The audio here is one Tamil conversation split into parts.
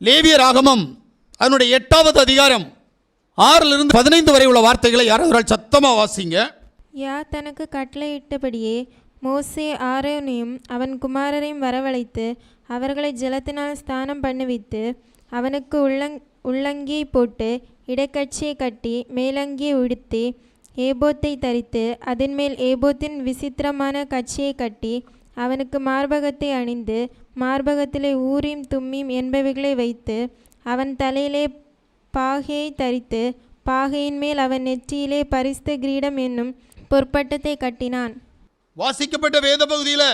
லேவிய ராகமம் அதனுடைய எட்டாவது அதிகாரம் ஆறிலிருந்து பதினைந்து வரை உள்ள வார்த்தைகளை யாராவது சத்தமாக வாசிங்க. யா தனக்கு கட்டளையிட்டபடியே மோசே ஆரோனையும் அவன் குமாரரையும் வரவழைத்து அவர்களை ஜலத்தினால் ஸ்தானம் பண்ணுவித்து அவனுக்கு உள்ளங் உள்ளங்கியை போட்டு இடைக்கட்சியை கட்டி மேலங்கியை உடுத்தி ஏபோத்தை தரித்து அதன்மேல் ஏபோத்தின் விசித்திரமான கட்சியை கட்டி அவனுக்கு மார்பகத்தை அணிந்து மார்பகத்திலே ஊரீம் தும்மீம் என்பவைகளை வைத்து அவன் தலையிலே பாகையை தரித்து பாகையின் மேல் அவன் நெற்றியிலே பரிஸ்த கிரீடம் என்னும் பொற்பட்டத்தை கட்டினான். வாசிக்கப்பட்ட வேத பகுதியில்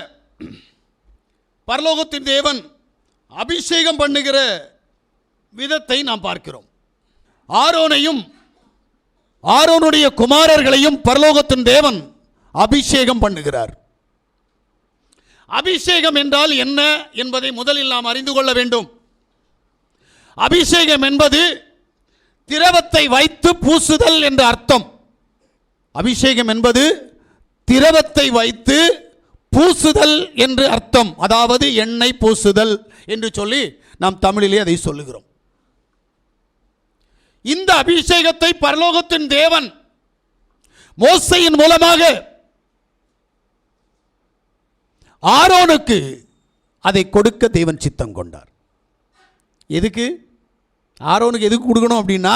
பரலோகத்தின் தேவன் அபிஷேகம் பண்ணுகிற விதத்தை நாம் பார்க்கிறோம். ஆரோனையும் ஆரோனுடைய குமாரர்களையும் பரலோகத்தின் தேவன் அபிஷேகம் பண்ணுகிறார். அபிஷேகம் என்றால் என்ன என்பதை முதலில் நாம் அறிந்து கொள்ள வேண்டும். அபிஷேகம் என்பது திரவத்தை வைத்து பூசுதல் என்ற அர்த்தம். அபிஷேகம் என்பது திரவத்தை வைத்து பூசுதல் என்று அர்த்தம். அதாவது எண்ணெய் பூசுதல் என்று சொல்லி நாம் தமிழிலே அதை சொல்லுகிறோம். இந்த அபிஷேகத்தை பரலோகத்தின் தேவன் மோசையின் மூலமாக ஆரோனுக்கு அதை கொடுக்க தேவன் சித்தம் கொண்டார். எதுக்கு? ஆரோனுக்கு எதுக்கு கொடுக்கணும் அப்படின்னா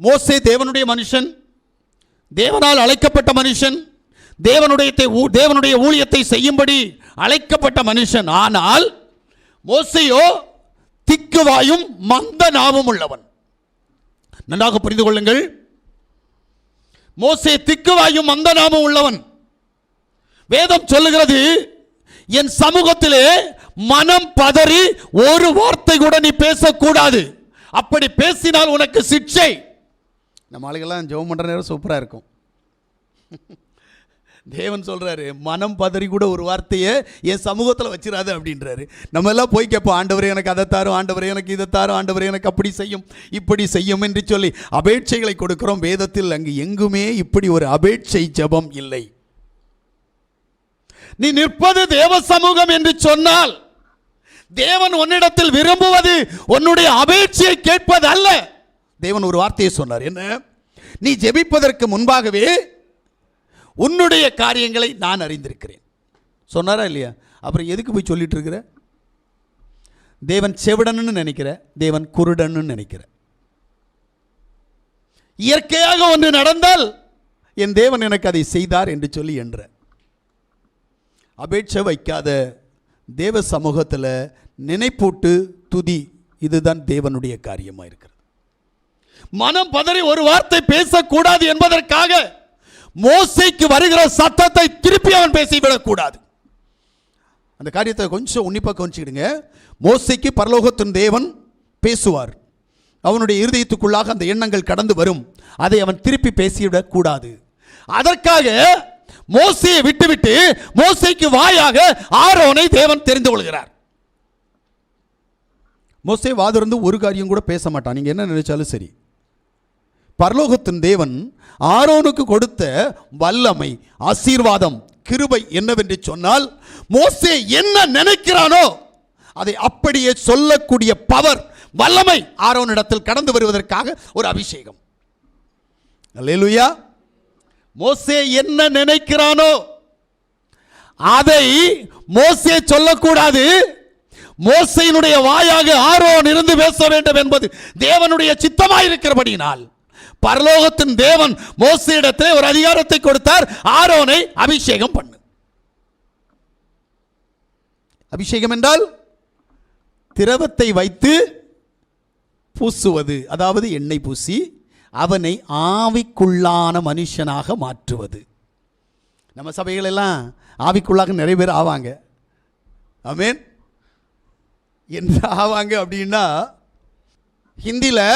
மோசே தேவனுடைய மனுஷன் தேவனால் அழைக்கப்பட்ட மனுஷன் தேவனுடைய தேவனுடைய ஊழியத்தை செய்யும்படி அழைக்கப்பட்ட மனுஷன். ஆனால் மோசையோ திக்குவாயும் மந்த நாவும் உள்ளவன். நன்றாக புரிந்து கொள்ளுங்கள். மோசே திக்குவாயும் மந்த நாமும் உள்ளவன். வேதம் சொல்லுகிறது என் சமூகத்திலே மனம் பதறி ஒரு வார்த்தை கூட நீ பேசக்கூடாது. அப்படி பேசினால் உனக்கு சிக்ஷை. நம்ம ஆளுகெல்லாம் ஜெபம் பண்ணுற நேரம் சூப்பராக இருக்கும். தேவன் சொல்கிறாரு மனம் பதறி கூட ஒரு வார்த்தையை என் சமூகத்தில் வச்சிடாது அப்படின்றாரு. நம்ம எல்லாம் போய் கேட்போம் ஆண்டவரே எனக்கு அதை தாரும் ஆண்டவரே எனக்கு இதை தாரும் ஆண்டவரே எனக்கு அப்படி செய்யும் இப்படி செய்யும் என்று சொல்லி அபேட்சைகளை கொடுக்கிறோம். வேதத்தில் அங்கு எங்குமே இப்படி ஒரு அபேட்சை ஜெபம் இல்லை. நீ நிற்பது தேவ சமூகம் என்று சொன்னால் தேவன் உன்னிடத்தில் விரும்புவது உன்னுடைய அபேட்சியை கேட்பது அல்ல தேவன் ஒரு வார்த்தையை சொன்னார் என்ன? நீ ஜெபிப்பதற்கு முன்பாகவே உன்னுடைய காரியங்களை நான் அறிந்திருக்கிறேன். சொன்னாரா இல்லையா? அப்புறம் எதுக்கு போய் சொல்லிட்டு இருக்கிற? தேவன் செவிடன்னு நினைக்கிற தேவன் குருடன்னு நினைக்கிற. இயற்கையாக ஒன்று நடந்தால் என் தேவன் எனக்கு அதை செய்தார் என்று சொல்லி என்ற. அபேட்சை வைக்காத தேவ சமூகத்தில் நினைப்பூட்டு துதி இதுதான் தேவனுடைய காரியமாக இருக்கிறது. மனம் பதறி ஒரு வார்த்தை பேசக்கூடாது என்பதற்காக மோசைக்கு வருகிற சத்தத்தை திருப்பி அவன் பேசிவிடக்கூடாது. அந்த காரியத்தை கொஞ்சம் உன்னிப்பாக கவனிச்சுக்கிடுங்க. மோசைக்கு பரலோகத்தின் தேவன் பேசுவார். அவனுடைய இருதயத்துக்குள்ளாக அந்த எண்ணங்கள் கடந்து வரும். அதை அவன் திருப்பி பேசிவிடக்கூடாது. அதற்காக மோசையை விட்டுவிட்டு மோசைக்கு வாயாக ஆரோனை தேவன் தெரிந்து கொள்கிறார். மோசை வாதிருந்து ஒரு காரியம் கூட பேச மாட்டான். நீங்க என்ன நினைச்சாலும் சரி. பரலோகத்தின் தேவன் ஆரோனுக்கு கொடுத்த வல்லமை ஆசீர்வாதம் கிருபை என்னவென்று சொன்னால் மோசே என்ன நினைக்கிறானோ அதை அப்படியே சொல்லக்கூடிய பவர் வல்லமை ஆரோனிடத்தில் கடந்து வருவதற்காக ஒரு அபிஷேகம். அல்லேலூயா. மோசே என்ன நினைக்கிறானோ அதை மோசே சொல்லக்கூடாது. மோசையினுடைய வாயாக ஆரோன் இருந்து பேச வேண்டும் என்பது தேவனுடைய சித்தமாயிருக்கிறபடியினால். பரலோகத்தின் தேவன் மோசையிடத்திலே ஒரு அதிகாரத்தை கொடுத்தார். ஆரோனை அபிஷேகம் பண்ணு. அபிஷேகம் என்றால் திரவத்தை வைத்து பூசுவது அதாவது எண்ணெய் பூசி அவனை ஆவிக்குள்ளான மனுஷனாக மாற்றுவது. நம்ம சபைகளெல்லாம் ஆவிக்குள்ளாக நிறைய பேர் ஆவாங்க. அமேன் என்ன ஆவாங்க அப்படின்னா ஹிந்தியில்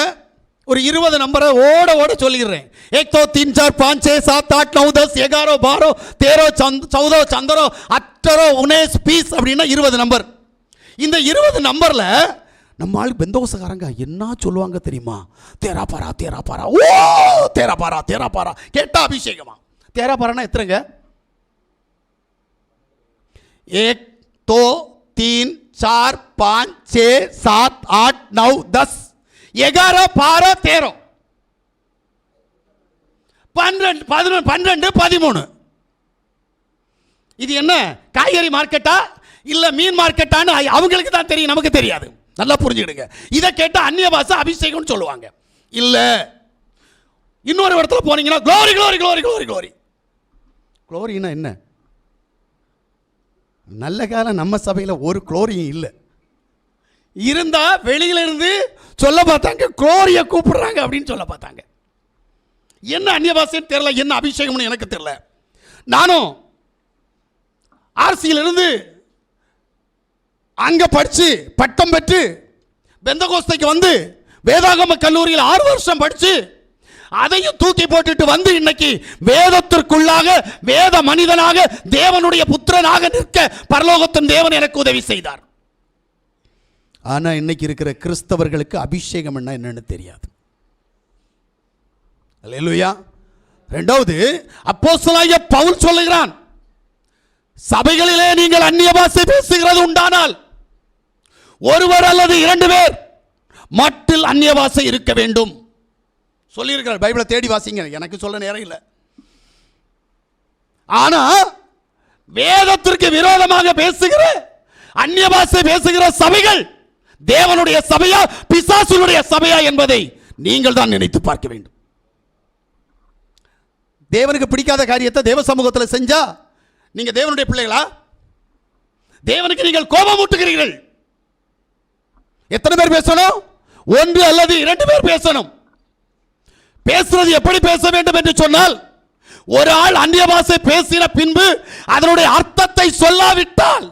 ஒரு இருபது நம்பரை ஓட ஓட சொல்லிடுறேன். ஏக் தோ தீன் சார் பாஞ்ச் சாத் ஆட் நவ் தஸ் எகாரோ பாரோ தேரோ சந்த் சௌதோ சந்தரோ அட்டரோ உனேஸ் பீஸ் அப்படின்னா இருபது நம்பர். இந்த இருபது நம்பரில் நம்ம ஆளுக்கு பெந்தோசக்காரங்க என்ன சொல்லுவாங்க தெரியுமா? தேரா பாரா தேரா பாரா ஓ தேரா பாரா தேரா பாரா. கேட்டா அபிஷேகமா? தேரா பாரானா எத்தனைங்க? ஏக் தோ தீன் சார் பான் சே சாத் ஆட் நவ் தஸ். எகார பாரோ தேரோ. பன்னிரெண்டு பதினொன்று பன்னெண்டு பதிமூணு. இது என்ன? காய்கறி மார்க்கெட்டா இல்லை மீன் மார்க்கெட்டான்னு அவங்களுக்கு தான் தெரியும் நமக்கு தெரியாது. நல்லா புரிஞ்சுக்கிடுங்க. இதை கேட்டால் அந்நிய பாஷை அபிஷேகம்னு சொல்லுவாங்க. இல்லை இன்னொரு இடத்துல போனீங்கன்னா glory glory glory glory glory குளோரின்னா என்ன? நல்ல காலம் நம்ம சபையில் ஒரு குளோரியும் இல்லை. இருந்தால் வெளியில இருந்து சொல்ல பார்த்தாங்க குளோரியை கூப்பிடுறாங்க அப்படின்னு சொல்ல பார்த்தாங்க. என்ன அந்நிய பாஷைன்னு என்ன அபிஷேகம்னு எனக்கு தெரில நானும் ஆர்சியிலிருந்து அங்கே படித்து பட்டம் பெற்று பெந்தகோஸ்தைக்கு வந்து வேதாகம கல்லூரியில் ஆறு வருஷம் படித்து அதையும் தூக்கி போட்டுட்டு வந்து இன்னைக்கு வேதத்திற்குள்ளாக வேத மனிதனாக தேவனுடைய புத்திரனாக நிற்க பரலோகத்தின் தேவன் எனக்கு உதவி செய்தார். ஆனால் இன்னைக்கு இருக்கிற கிறிஸ்தவர்களுக்கு அபிஷேகம் என்ன என்னன்னு தெரியாது. அல்லேலூயா. ரெண்டாவது அப்போஸ்தலனாகிய பவுல் சொல்லுகிறான் சபைகளிலே நீங்கள் அந்நிய பாஷை பேசுகிறது உண்டானால் ஒருவர் அல்லது இரண்டு பேர் மட்டில் அந்நிய இருக்க வேண்டும். சொல்லியிருக்கிறார் பைபிளை தேடி வாசிங்க எனக்கு சொல்ல நேரம் இல்லை. ஆனா வேதத்திற்கு விரோதமாக பேசுகிற அந்நிய பாசை பேசுகிற சபைகள் தேவனுடைய சபையா பிசாசுனுடைய சபையா என்பதை நீங்கள் தான் நினைத்து பார்க்க வேண்டும். தேவனுக்கு பிடிக்காத காரியத்தை தேவ சமூகத்தில் செஞ்சா நீங்க தேவனுடைய பிள்ளைகளா? தேவனுக்கு நீங்கள் கோபம் ஊட்டுகிறீர்கள் எத்தனை பேர் பேசணும்? ஒன்று அல்லது இரண்டு பேர் பேசணும். பேசுறது எப்படி பேச வேண்டும் என்று சொன்னால் ஒரு ஆள் அந்நிய பாஷை பேசின பின்பு அதனுடைய அர்த்தத்தை சொல்லாவிட்டால்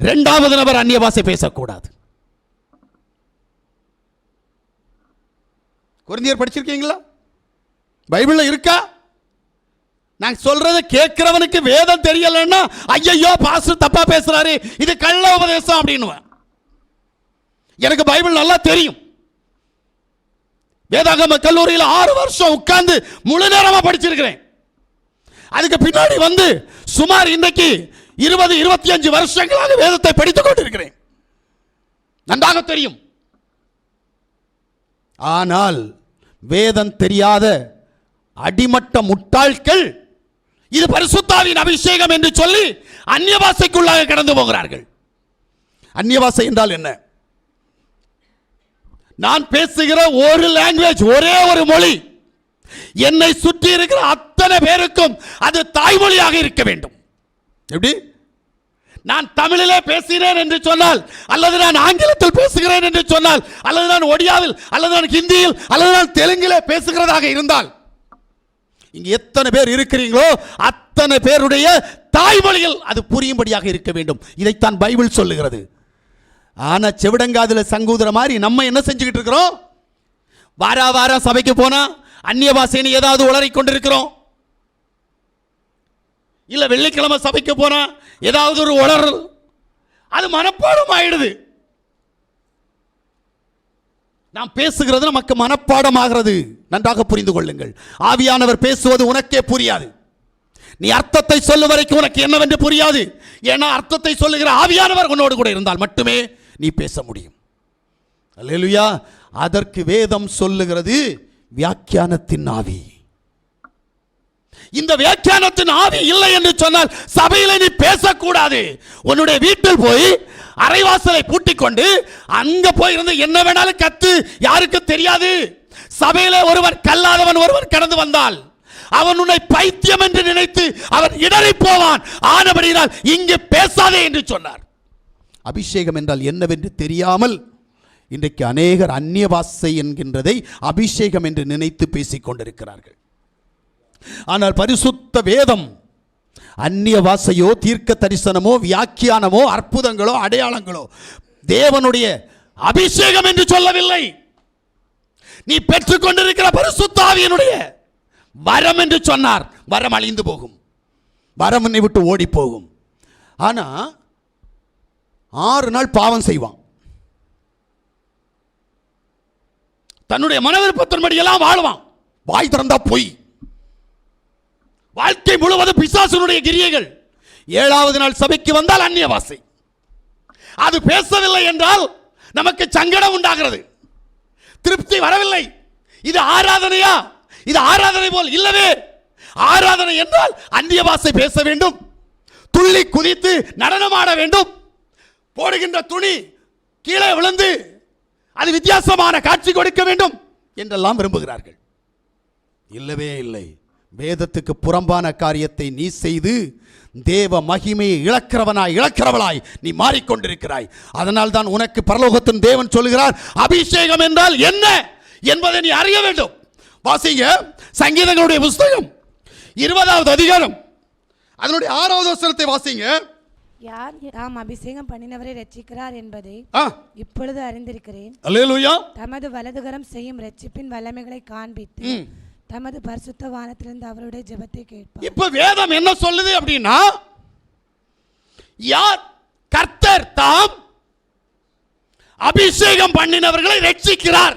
இரண்டாவது நபர் அந்நிய பாஷை பேசக்கூடாது. குருந்தியர் படிச்சிருக்கீங்களா? பைபிளில் இருக்கா? நான் சொல்றத கேட்கிறவனுக்கு வேதம் தெரியலன்னா ஐயையோ பாஸ்டர் தப்பா பேசுறாரு இது கள்ள உபதேசம் அப்படின்னுவேன். எனக்கு பைபிள் நல்லா தெரியும். வேதாகம கல்லூரியில் ஆறு வருஷம் உட்கார்ந்து முழு நேரமா படிச்சிருக்கிறேன். அதுக்கு பின்னாடி வந்து சுமார் இன்றைக்கு இருபது இருபத்தி அஞ்சு வருஷங்களாக வேதத்தை படித்துக் கொண்டிருக்கிறேன். நன்றாக தெரியும். ஆனால் வேதம் தெரியாத அடிமட்ட முட்டாள்கள் இது பரிசுத்தாவின் அபிஷேகம் என்று சொல்லி அந்நிய கடந்து போகிறார்கள். அந்நியவாசை என்றால் என்ன? நான் பேசுகிற ஒரு லாங்குவேஜ் ஒரே ஒரு மொழி. என்னை சுற்றி இருக்கிற அத்தனை பேருக்கும் அது தாய்மொழியாக இருக்க வேண்டும். எப்படி? நான் தமிழிலே பேசுகிறேன் என்று சொன்னால் அல்லது நான் ஆங்கிலத்தில் பேசுகிறேன் என்று சொன்னால் அல்லது நான் ஒடியாவில் அல்லது நான் ஹிந்தியில் அல்லது நான் தெலுங்கிலே பேசுகிறதாக இருந்தால் இங்க எத்தனை பேர் இருக்கிறீங்களோ அத்தனை பேருடைய தாய்மொழியில் அது புரியும்படியாக இருக்க வேண்டும். இதைத்தான் பைபிள் சொல்லுகிறது. ஆனால் செவிடங்காதில் சங்கூதுற மாதிரி நம்ம என்ன செஞ்சுக்கிட்டு இருக்கிறோம்? வாரா வாரம் சபைக்கு போனால் அந்நிய பாசைன்னு ஏதாவது உளறி கொண்டிருக்கிறோம். இல்லை வெள்ளிக்கிழமை சபைக்கு போனால் ஏதாவது ஒரு உளறல். அது மனப்பாடம் ஆயிடுது. நாம் பேசுகிறது நமக்கு மனப்பாடம் ஆகிறது. நன்றாக புரிந்து கொள்ளுங்கள். ஆவியானவர் பேசுவது உனக்கே புரியாது. நீ அர்த்தத்தை சொல்லும் வரைக்கும் உனக்கு என்னவென்று புரியாது. ஏன்னா அர்த்தத்தை சொல்லுகிற ஆவியானவர் உன்னோடு கூட இருந்தால் மட்டுமே நீ பேச முடியும். அல்லேலூயா அதற்கு வேதம் சொல்லுகிறது வியாக்கியானத்தின் ஆவி. இந்த வியாக்கியானத்தின் ஆவி இல்லை என்று சொன்னால் சபையில் நீ பேசக்கூடாது. உன்னுடைய வீட்டில் போய் அரைவாசலை பூட்டிக் கொண்டு அங்க போய் இருந்து என்ன வேணாலும் கத்து யாருக்கு தெரியாது. சபையில ஒருவர் கல்லாதவன் ஒருவர் கடந்து வந்தால் அவன் உன்னை பைத்தியம் என்று நினைத்து அவன் இடறி போவான். ஆனபடியினால் இங்கு பேசாதே என்று சொன்னார். அபிஷேகம் என்றால் என்னவென்று தெரியாமல் இன்றைக்கு அநேகர் அந்நியவாசை என்கின்றதை அபிஷேகம் என்று நினைத்து பேசிக் கொண்டிருக்கிறார்கள். ஆனால் பரிசுத்த வேதம் அந்நிய வாசையோ தீர்க்க தரிசனமோ வியாக்கியானமோ அற்புதங்களோ அடையாளங்களோ தேவனுடைய அபிஷேகம் என்று சொல்லவில்லை. நீ பெற்றுக்கொண்டிருக்கிற பரிசுத்தாவியனுடைய வரம் என்று சொன்னார். வரம் அழிந்து போகும். வரம் உன்னை விட்டு ஓடி போகும். ஆனால் ஆறு நாள் பாவம் செய்வான். தன்னுடைய மன விருப்பத்தின்படி எல்லாம் வாழ்வான். வாய் திறந்தா பொய். வாழ்க்கை முழுவதும் பிசாசனுடைய கிரியைகள். ஏழாவது நாள் சபைக்கு வந்தால் அந்நியவாசி. அது பேசவில்லை என்றால் நமக்கு சங்கடம் உண்டாகிறது. திருப்தி வரவில்லை. இது ஆராதனையா? இது ஆராதனை போல் இல்லவே. ஆராதனை என்றால் அந்நிய பாஷை பேச வேண்டும். துள்ளி குதித்து நடனமாட வேண்டும். போடுகின்ற துணி கீழே விழுந்து அது வித்தியாசமான காட்சி கொடுக்க வேண்டும் என்றெல்லாம் விரும்புகிறார்கள். இல்லவே இல்லை. வேதத்துக்கு புறம்பான காரியத்தை நீ செய்து தேவ மகிமையை இழக்கிறவனாய் இழக்கிறவளாய் நீ மாறிக்கொண்டிருக்கிறாய். அதனால் தான் உனக்கு பரலோகத்தின் தேவன் சொல்கிறார் அபிஷேகம் என்றால் என்ன? என்பதை நீ அறிய வேண்டும். வாசிங்க சங்கீதங்களுடைய புஸ்தகம் இருபதாவது அதிகாரம். அதனுடைய ஆறாவது வசனத்தை வாசிங்க. யார்? தாம் அபிஷேகம் பண்ணினவரை ரட்சிக்கிறார் என்பதை இப்பொழுது அறிந்திருக்கிறேன். அல்லேலூயா. தமது வலதுகரம் செய்யும் ரட்சிப்பின் வல்லமைகளை காண்பித்து. தமது பரிசுத்த வானத்திலிருந்து அவருடைய ஜெபத்தை கேட்பார். இப்ப வேதம் என்ன சொல்லுது அப்படின்னா யார் கர்த்தர் தாம் அபிஷேகம் பண்ணினவர்களை ரட்சிக்கிறார்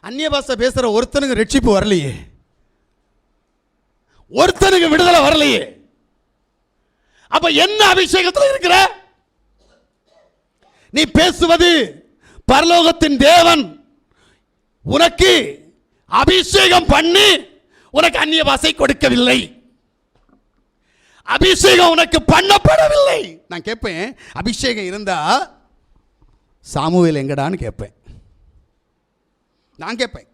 அந்நிய பாஷை பேசுற ஒருத்தனுக்கு ரட்சிப்பு வரலையே. ஒருத்தனுக்கு விடுதலை வரலையே. அப்ப என்ன அபிஷேகத்தில் இருக்கிற? நீ பேசுவது பரலோகத்தின் தேவன். உனக்கு அபிஷேகம் பண்ணி உனக்கு அந்நிய வாசை கொடுக்கவில்லை. அபிஷேகம் உனக்கு பண்ணப்படவில்லை. நான் கேட்பேன் அபிஷேகம் இருந்தா சாமுவேல் எங்கடான்னு கேட்பேன் நான் கேட்பேன்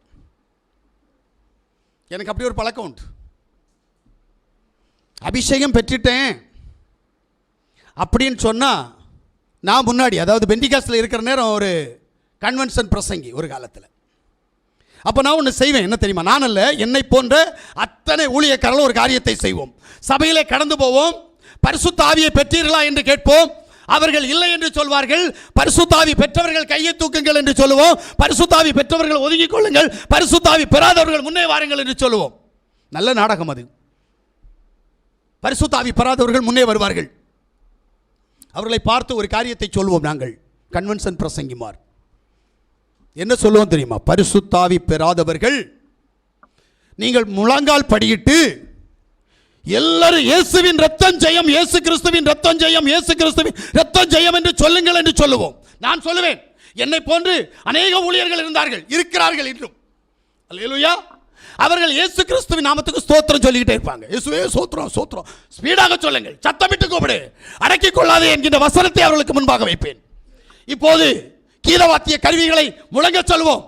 எனக்கு அப்படி ஒரு பழக்கம் உண்டு. அபிஷேகம் பெற்றுட்டேன். அப்படின்னு சொன்னால் நான் முன்னாடி அதாவது பெண்டிகாஸ்டில் இருக்கிற நேரம் ஒரு கன்வென்ஷன் பிரசங்கி ஒரு காலத்தில். அப்போ நான் ஒன்று செய்வேன் என்ன தெரியுமா? நான் அல்ல என்னை போன்ற அத்தனை ஊழியக்காரர்கள் ஒரு காரியத்தை செய்வோம். சபையிலே கடந்து போவோம். பரிசுத்தாவியை பெற்றீர்களா என்று கேட்போம். அவர்கள் இல்லை என்று சொல்வார்கள். பரிசுத்தாவி பெற்றவர்கள் கையை தூக்குங்கள் என்று சொல்லுவோம். பரிசுத்தாவி பெற்றவர்கள் ஒதுங்கிக் கொள்ளுங்கள். பரிசுத்தாவி பெறாதவர்கள் முன்னே வாருங்கள் என்று சொல்லுவோம். நல்ல நாடகம் அது. பரிசுத்தாவி பெறாதவர்கள் முன்னே வருவார்கள். அவர்களை பார்த்து ஒரு காரியத்தை சொல்வோம் நாங்கள். கன்வென்ஷன் பிரசங்கிமார். என்ன சொல்லுவோம் தெரியுமா? பரிசுத்தாவி பெறாதவர்கள் நீங்கள் முழங்கால் படியிட்டு எல்லாரும் இயேசுவின் ரத்தம் ஜெயம் இயேசு கிறிஸ்துவின் ரத்தம் ஜெயம் இயேசு கிறிஸ்துவின் ரத்தம் ஜெயம் என்று சொல்லுங்கள் என்று சொல்லுவோம். நான் சொல்லுவேன். என்னை போன்று அநேக ஊழியர்கள் இருந்தார்கள் இருக்கிறார்கள் இன்றும் அல்லையா அவர்கள் இயேசு கிறிஸ்துவின் நாமத்துக்கு ஸ்தோத்திரம் சொல்லிக்கிட்டே இருப்பாங்க. இயேசுவே சோத்திரம் சோத்திரம் ஸ்பீடாக சொல்லுங்கள். சத்தமிட்டு கூப்பிடு. அடக்கிக் கொள்ளாதே என்கின்ற வசனத்தை அவர்களுக்கு முன்பாக வைப்பேன். இப்போது கீதவாத்திய கருவிகளை முழங்க சொல்வோம்.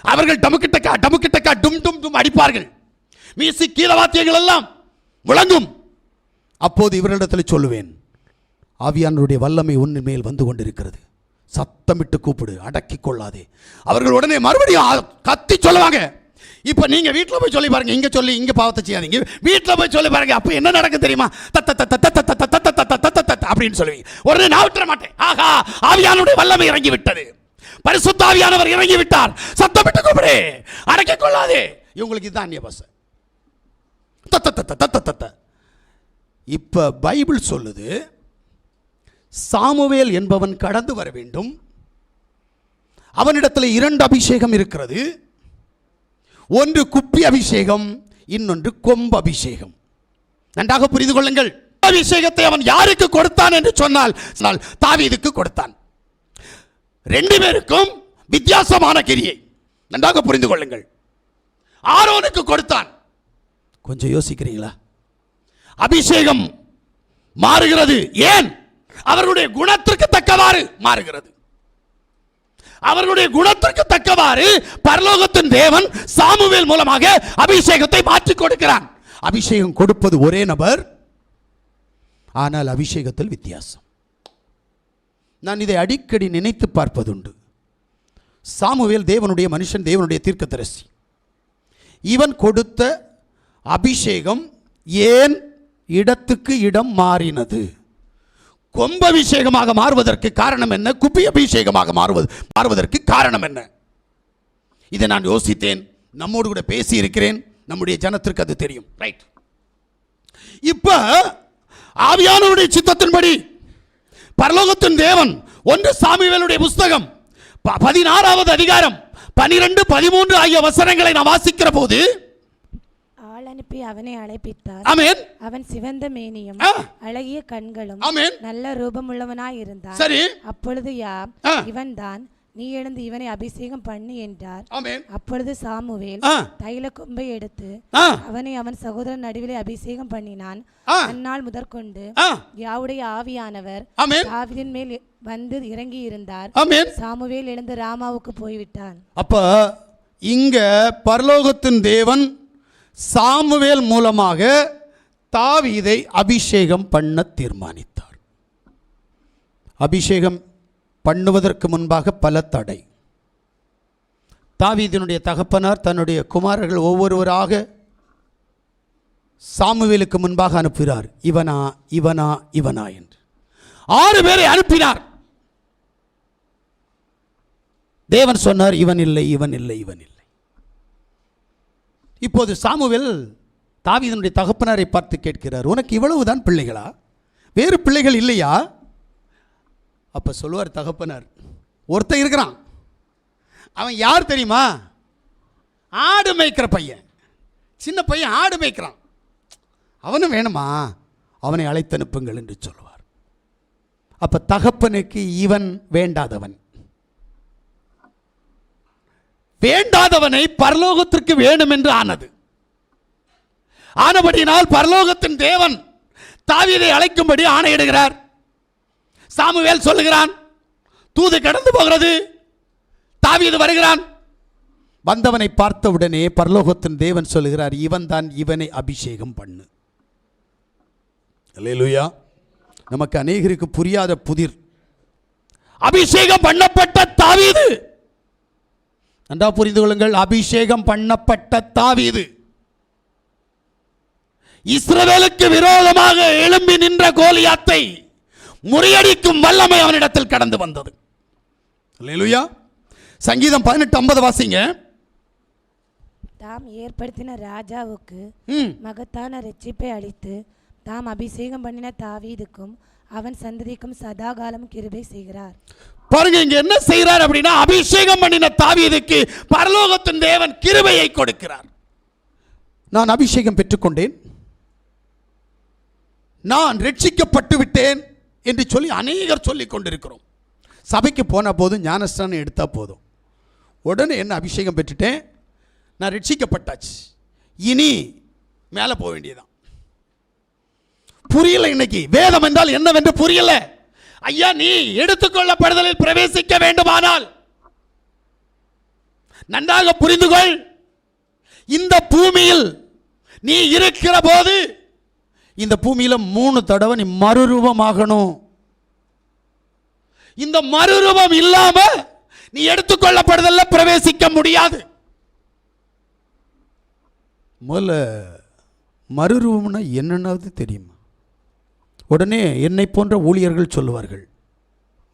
அவர்கள் டமுக்கிட்டக்கா டமுக்கிட்டக்கா டும் டும் டும் அடிப்பார்கள். மீசி கீதவாத்தியங்கள் எல்லாம் முழங்கும். அப்போது இவரிடத்தில் சொல்லுவேன். ஆவியானவருடைய வல்லமை உன்னின் மேல் வந்து கொண்டிருக்கிறது. சத்தமிட்டு கூப்பிடு. அடக்கிக் கொள்ளாதே. அவர்கள் உடனே மறுபடியும் கத்தி சொல்லுவாங்க. இப்போ நீங்கள் வீட்டில் போய் சொல்லி பாருங்க இங்கே சொல்லி இங்கே பாவத்தை செய்யாதீங்க வீட்டில் போய் சொல்லி பாருங்க அப்போ என்ன நடக்கும் தெரியுமா தத்த தத்த தத்த தத்த தத்த தத்த தத்த தத்த தத்த அப்படின்னு சொல்லுவீங்க உடனே நான் விட்டுற மாட்டேன் ஆஹா ஆவியானுடைய வல்லமை இறங்கி விட்டது பரிசுத்த ஆவியானவர் இறங்கி விட்டார் சத்தமிட்டு கூப்பிடு அடக்கிக் கொள்ளாதே இவங்களுக்கு இதுதான் அந்நிய பாஷை தத்த தத்த தத்த தத்த இப்போ பைபிள் சொல்லுது சாமுவேல் என்பவன் கடந்து வர வேண்டும் அவனிடத்தில் இரண்டு அபிஷேகம் இருக்கிறது ஒன்று குப்பி அபிஷேகம் இன்னொன்று கொம்பு அபிஷேகம். நன்றாக புரிந்து கொள்ளுங்கள். அபிஷேகத்தை அவன் யாருக்கு கொடுத்தான் என்று சொன்னால் சொன்னால் தாவீதுக்கு கொடுத்தான். ரெண்டு பேருக்கும் வித்தியாசமான கிரியை. நன்றாக புரிந்து கொள்ளுங்கள். ஆரோனுக்கு கொடுத்தான். கொஞ்சம் யோசிக்கிறீங்களா? அபிஷேகம் மாறுகிறது. ஏன்? அவர்களுடைய குணத்திற்கு தக்கவாறு மாறுகிறது. அவர்களுடைய குணத்திற்கு தக்கவாறு பரலோகத்தின் தேவன் சாமுவேல் மூலமாக அபிஷேகத்தை மாற்றி கொடுக்கிறான். அபிஷேகம் கொடுப்பது ஒரே நபர் ஆனால் அபிஷேகத்தில் வித்தியாசம். நான் இதை அடிக்கடி நினைத்து பார்ப்பதுண்டு. சாமுவேல் தேவனுடைய மனுஷன் தேவனுடைய தீர்க்கதரிசி. இவன் கொடுத்த அபிஷேகம் ஏன் இடத்துக்கு இடம் மாறினது? கொம்ப அபிஷேகமாக மாறுவதற்கு காரணம் என்ன? குப்பி அபிஷேகமாக மாறுவது மாறுவதற்கு காரணம் என்ன? இதை நான் யோசித்தேன். நம்மோடு கூட பேசி இருக்கிறேன் நம்முடைய ஜனத்திற்கு அது தெரியும். ரைட் இப்போ ஆவியானவருடைய சித்தத்தின்படி பரலோகத்தின் தேவன் ஒன்று சாமிவேலுடைய புஸ்தகம் ப- பதினாறாவது அதிகாரம் பனிரெண்டு பதிமூன்று ஆகிய வசனங்களை நான் வாசிக்கிற போது அனுப்பி அவனை அழைப்பித்தார். ஆமென். அவன் சிவந்த மேனியும். அழகிய கண்களும் ஆமென். நல்ல ரூபமுள்ளவனாய் இருந்தான் சரி. அப்பொழுது யாம் ஆ. இவன்தான் நீ எழுந்து இவனை அபிஷேகம் பண்ணு என்றார். ஆமென். அப்பொழுது சாமுவேல் தைல கொம்பை எடுத்து அவனை அவன் சகோதரன் நடுவிலே அபிஷேகம் பண்ணினான். அந்நாள் முதற்கொண்டு யாவுடைய ஆவியானவர் ஆமென். தாவீதின் மேல் வந்து இறங்கி இருந்தார் ஆமென். சாமுவேல் எழுந்து ராமாவுக்கு போய்விட்டான். அப்ப இங்க பரலோகத்தின் தேவன் சாமுவேல் மூலமாக தாவீதை அபிஷேகம் பண்ண தீர்மானித்தார். அபிஷேகம் பண்ணுவதற்கு முன்பாக பல தடை. தாவீதினுடைய தகப்பனார் தன்னுடைய குமாரர்கள் ஒவ்வொருவராக சாமுவேலுக்கு முன்பாக அனுப்புகிறார். இவனா இவனா இவனா என்று. ஆறு பேரை அனுப்பினார். தேவன் சொன்னார் இவன் இல்லை இவன் இல்லை இவன் இல்லை. இப்போது சாமுவேல் தாவீதனுடைய தகப்பனாரை பார்த்து கேட்கிறார் உனக்கு இவ்வளவுதான் பிள்ளைகளா? வேறு பிள்ளைகள் இல்லையா? அப்போ சொல்லுவார் தகப்பனார் ஒருத்தன் இருக்கிறான். அவன் யார் தெரியுமா? ஆடு மேய்க்கிற பையன். சின்ன பையன் ஆடு மேய்க்கிறான். அவனும் வேணுமா? அவனை அழைத்தனுப்புங்கள் என்று சொல்லுவார். அப்போ தகப்பனுக்கு இவன் வேண்டாதவன். வேண்டாதவனை பரலோகத்திற்கு வேணும் என்று ஆனது. ஆனபடியினால் பரலோகத்தின் தேவன் தாவியதை அழைக்கும்படி ஆணையிடுகிறார். சாமுவேல் சொல்லுகிறான் தூது கடந்து போகிறது. தாவியது வருகிறான் வந்தவனை பார்த்தவுடனே பரலோகத்தின் தேவன் சொல்லுகிறார் இவன் தான் இவனை அபிஷேகம் பண்ணு. அல்லேலூயா. நமக்கு அநேகருக்கு புரியாத புதிர். அபிஷேகம் பண்ணப்பட்ட தாவீது நன்றா புரிந்து கொள்ளுங்கள் அபிஷேகம் பண்ணப்பட்ட தாவீது. இஸ்ரவேலுக்கு விரோதமாக எழும்பி நின்ற கோலியாத்தை முறியடிக்கும் வல்லமை அவனிடத்தில் கடந்து வந்தது. அல்லேலூயா. சங்கீதம் பதினெட்டு ஐம்பது வாசிங்க. தாம் ஏற்படுத்தின ராஜாவுக்கு மகத்தான ரட்சிப்பை அளித்து தாம் அபிஷேகம் பண்ணின தாவீதுக்கும் அவன் சந்ததிக்கும் சதாகாலம் கிருபை செய்கிறார். பாருங்க இங்க என்ன செய்கிறார் அப்படின்னா அபிஷேகம் பண்ணின தாவீதுக்கு பரலோகத்தின் தேவன் கிருபையை கொடுக்கிறார். நான் அபிஷேகம் பெற்றுக்கொண்டேன். நான் ரட்சிக்கப்பட்டு விட்டேன் என்று சொல்லி அநேகர் சொல்லிக் கொண்டிருக்கிறோம். சபைக்கு போன போது ஞானஸ்தானம் எடுத்தால் போதும். உடனே என்ன அபிஷேகம் பெற்றுட்டேன்? நான் ரட்சிக்கப்பட்டாச்சு. இனி மேலே போக வேண்டியதுதான். புரியல இன்னைக்கு. வேதம் என்றால் என்னவென்று புரியல. ஐயா நீ எடுத்துக்கொள்ளப்படுதலில் பிரவேசிக்க வேண்டுமானால் நன்றாக புரிந்து கொள் இந்த பூமியில் நீ இருக்கிற போது இந்த பூமியில மூணு தடவை நீ மறுரூபமாகணும். இந்த மறுரூபம் இல்லாம நீ எடுத்துக்கொள்ளப்படுதல்ல பிரவேசிக்க முடியாது. முதல்ல மறுரூபம்னா என்னன்னாவது தெரியுமா? உடனே என்னை போன்ற ஊழியர்கள் சொல்லுவார்கள்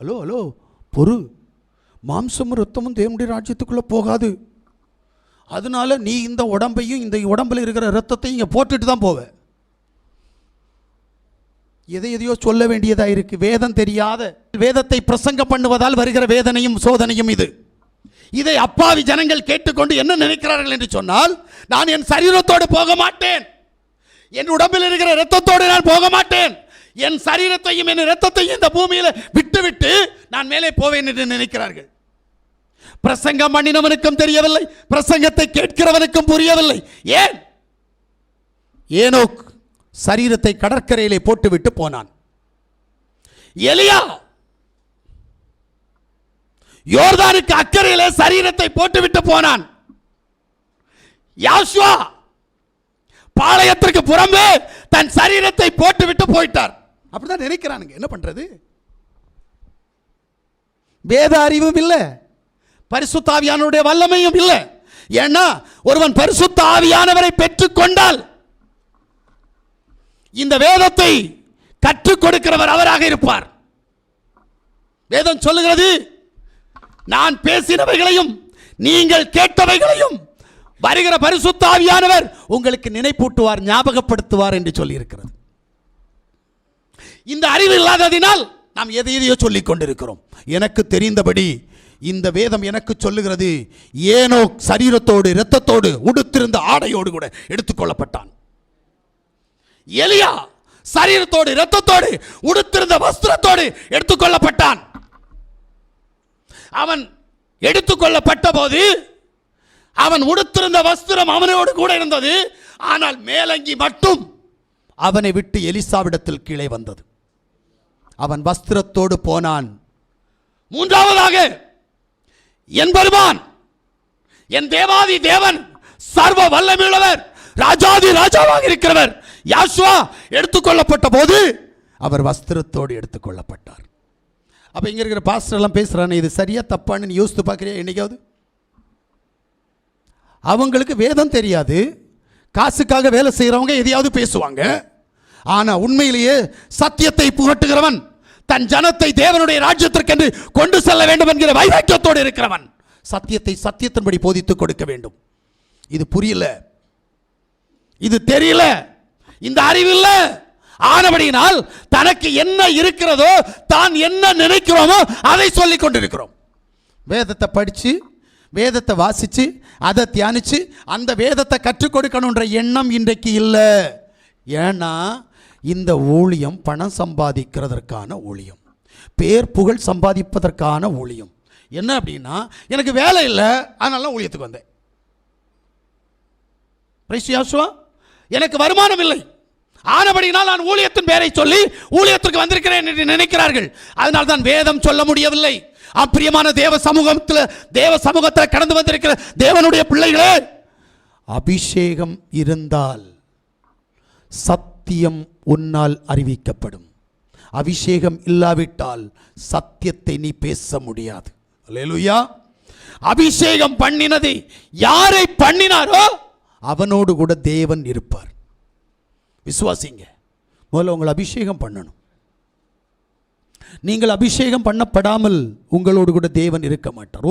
ஹலோ ஹலோ பொறு. மாம்சமும் ரத்தமும் தேவனுடைய ராஜ்யத்துக்குள்ளே போகாது. அதனால நீ இந்த உடம்பையும் இந்த உடம்பில் இருக்கிற ரத்தத்தையும் இங்கே போட்டுட்டு தான் போவ. எதை எதையோ சொல்ல வேண்டியதாக இருக்குது வேதம் தெரியாத வேதத்தை பிரசங்கம் பண்ணுவதால் வருகிற வேதனையும் சோதனையும் இது. இதை அப்பாவி ஜனங்கள் கேட்டுக்கொண்டு என்ன நினைக்கிறார்கள் என்று சொன்னால் நான் என் சரீரத்தோடு போக மாட்டேன். என் உடம்பில் இருக்கிற ரத்தத்தோடு நான் போக மாட்டேன். என் சரீரத்தையும் என் இரத்தத்தையும் இந்த பூமியில் விட்டுவிட்டு நான் மேலே போவேன் என்று நினைக்கிறார்கள். பிரசங்கம் பண்ணினவனுக்கும் தெரியவில்லை பிரசங்கத்தை கேட்கிறவனுக்கும் புரியவில்லை. ஏன்? ஏனோக் சரீரத்தை கடற்கரையிலே போட்டுவிட்டு போனான். எலியா! யோர்தானுக்கு அக்கறையிலே சரீரத்தை போட்டுவிட்டு போனான். யாஷ்வா பாளையத்திற்கு புறம்பே தன் சரீரத்தை போட்டுவிட்டு போயிட்டார். அப்படிதான் நினைக்கிறானுங்க. என்ன பண்ணுறது வேத அறிவும் இல்லை. பரிசுத்தாவியானுடைய வல்லமையும் இல்லை. ஏன்னா ஒருவன் பரிசுத்த ஆவியானவரை பெற்றுக்கொண்டால் இந்த வேதத்தை கற்றுக் கொடுக்கிறவர் அவராக இருப்பார். வேதம் சொல்லுகிறது நான் பேசினவைகளையும் நீங்கள் கேட்டவைகளையும் வருகிற பரிசுத்தாவியானவர் உங்களுக்கு நினைப்பூட்டுவார் ஞாபகப்படுத்துவார் என்று சொல்லியிருக்கிறது. இந்த அறிவு இல்லாததினால் நாம் எதை எதையோ சொல்லிக் கொண்டிருக்கிறோம். எனக்கு தெரிந்தபடி இந்த வேதம் எனக்கு சொல்லுகிறது ஏனோ சரீரத்தோடு இரத்தத்தோடு உடுத்திருந்த ஆடையோடு கூட எடுத்துக்கொள்ளப்பட்டான் எலியா சரீரத்தோடு இரத்தத்தோடு உடுத்திருந்த வஸ்திரத்தோடு எடுத்துக்கொள்ளப்பட்டான் அவன் எடுத்துக்கொள்ளப்பட்ட போது அவன் உடுத்திருந்த வஸ்திரம் அவனோடு கூட இருந்தது ஆனால் மேலங்கி மட்டும் அவனை விட்டு எலிசாவிடத்தில் கீழே வந்தது. அவன் வஸ்திரத்தோடு போனான். மூன்றாவதாக என் பெருமான் என் தேவாதி தேவன் சர்வ வல்லமையுள்ளவர் ராஜாதி ராஜாவாக இருக்கிறவர் யாசுவா எடுத்துக்கொள்ளப்பட்ட போது அவர் வஸ்திரத்தோடு எடுத்துக்கொள்ளப்பட்டார் அப்போ இங்கே இருக்கிற பாஸ்டர் எல்லாம் பேசுகிறானே இது சரியா தப்பான்னு நீ யோசித்து பார்க்குறியா? என்றைக்காவது அவங்களுக்கு வேதம் தெரியாது. காசுக்காக வேலை செய்கிறவங்க எதையாவது பேசுவாங்க. ஆனால் உண்மையிலேயே சத்தியத்தை புகட்டுகிறவன் தன் ஜனத்தை தேவனுடைய ராஜ்யத்திற்கென்று கொண்டு செல்ல வேண்டும் என்கிற வைராக்கியத்தோடு இருக்கிறவன் சத்தியத்தை சத்தியத்தின்படி போதித்து கொடுக்க வேண்டும். இது புரியல. இது தெரியல. இந்த அறிவு ஆனபடியினால் தனக்கு என்ன இருக்கிறதோ தான் என்ன நினைக்கிறோமோ அதை சொல்லிக் கொண்டிருக்கிறோம். வேதத்தை படித்து வேதத்தை வாசித்து அதை தியானித்து அந்த வேதத்தை கற்றுக் கொடுக்கணுன்ற எண்ணம் இன்றைக்கு இல்லை. ஏன்னா இந்த ஊழியம் பணம் சம்பாதிக்கிறதற்கான ஊழியம். பேர் புகழ் சம்பாதிப்பதற்கான ஊழியம். என்ன அப்படின்னா எனக்கு வேலை இல்லை அதனால ஊழியத்துக்கு வந்தேன். பிரைஸ் எனக்கு வருமானம் இல்லை. ஆனபடினால் நான் ஊழியத்தின் பேரை சொல்லி ஊழியத்திற்கு வந்திருக்கிறேன் என்று நினைக்கிறார்கள். அதனால் தான் வேதம் சொல்ல முடியவில்லை. அப்பிரியமான தேவ சமூகத்தில் தேவ சமூகத்தில் கடந்து வந்திருக்கிற தேவனுடைய பிள்ளைகளே அபிஷேகம் இருந்தால் சத் சத்தியம் உன்னால் அறிவிக்கப்படும். அபிஷேகம் இல்லாவிட்டால் சத்தியத்தை நீ பேச முடியாது. அல்லேலூயா. அபிஷேகம் பண்ணினதை யாரை பண்ணினாரோ அவனோடு கூட தேவன் இருப்பார். விசுவாசிங்க முதல்ல உங்களை அபிஷேகம் பண்ணணும். நீங்கள் அபிஷேகம் பண்ணப்படாமல் உங்களோடு கூட தேவன் இருக்க மாட்டார்.